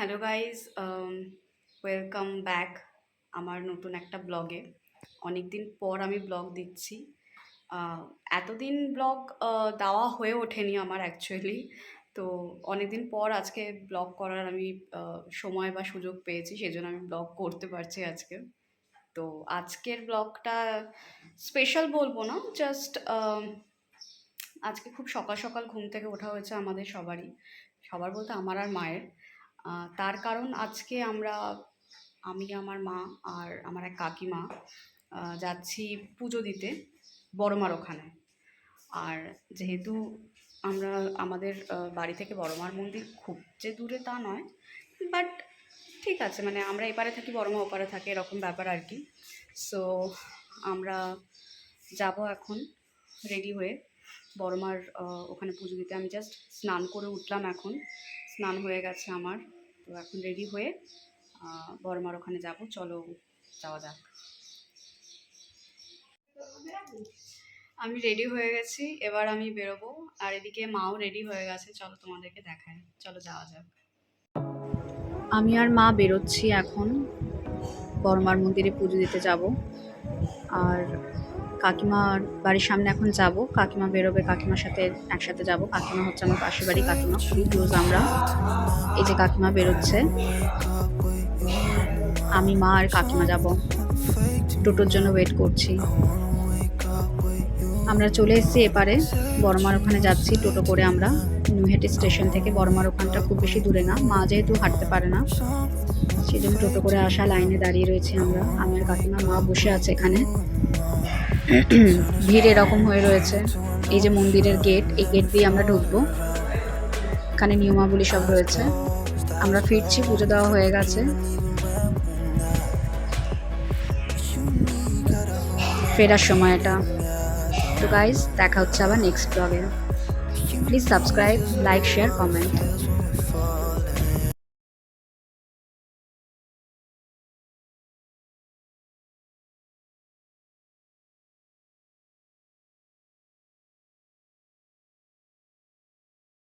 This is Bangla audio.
হ্যালো গাইজ ওয়েলকাম ব্যাক আমার নতুন একটা ব্লগে অনেক দিন পর আমি ব্লগ দিচ্ছি। এতদিন ব্লগ দেওয়া হয়ে ওঠেনি আমার অ্যাকচুয়ালি তো অনেক দিন পর আজকে ব্লগ করার আমি সময় বা সুযোগ পেয়েছি, সেজন্য আমি ব্লগ করতে পারছি আজকে। তো আজকের ব্লগটা স্পেশাল বলব না জাস্ট আজকে খুব সকাল সকাল ঘুম থেকে ওঠা হয়েছে আমাদের সবারই। সবার বলতে আমার আর মায়ের। তার কারণ আজকে আমরা, আমি, আমার মা আর আমার এক কাকিমা যাচ্ছি পুজো দিতে বড়মার ওখানে। আর যেহেতু আমরা, আমাদের বাড়ি থেকে বড়মার মন্দির খুব যে দূরে তা নয়, বাট ঠিক আছে মানে আমরা এপারে থাকি, বড়মা ওপারে থাকে, এরকম ব্যাপার আর কি। সো, আমরা যাব এখন রেডি হয়ে বড়মার ওখানে পুজো দিতে। আমি জাস্ট স্নান করে উঠলাম এখন। স্নান হয়ে গেছে আমার। তো এখন রেডি হয়ে বড়মার ওখানে যাব। চলো যাওয়া যাক। আমি রেডি হয়ে গেছি, এবার আমি বেরোবো। আর এদিকে মাও রেডি হয়ে গেছে, চলো তোমাদেরকে দেখায় চলো যাওয়া যাক। আমি আর মা বেরোচ্ছি এখন। বড়মার মন্দিরে পুজো দিতে যাব। আর কাকিমার বাড়ির সামনে এখন যাব। কাকিমা বেরোবে, কাকিমার সাথে একসাথে যাব। কাকিমা হচ্ছে আমার পাশের বাড়ি কাকিমা। ক্লোজ আমরা। এই যে কাকিমা বেরোচ্ছে। আমি, মা আর কাকিমা যাব। টোটোর জন্য ওয়েট করছি। আমরা চলে এসেছি এপারে। বড়মার ওখানে যাচ্ছি, টোটো করে আমরা। নিউহেটি স্টেশন থেকে বড়মার ওখানটা খুব বেশি দূরে না। মা যেহেতু হাঁটতে পারে না সেই জন্য টোটো করে আসা লাইনে দাঁড়িয়ে রয়েছি আমরা। আমার কাকিমা, মা বসে আছে এখানে। ভিড় এরকম হয়ে রয়েছে। এই যে মন্দিরের গেট এই গেট দিয়ে আমরা ঢুকবো। এখানে নিয়মাবলী সব রয়েছে। আমরা ফিরছি, পুজো দেওয়া হয়ে গেছে। ফেরার সময় এটা। তো গাইজ দেখা হচ্ছে আবার নেক্সট ব্লগে please subscribe like share comment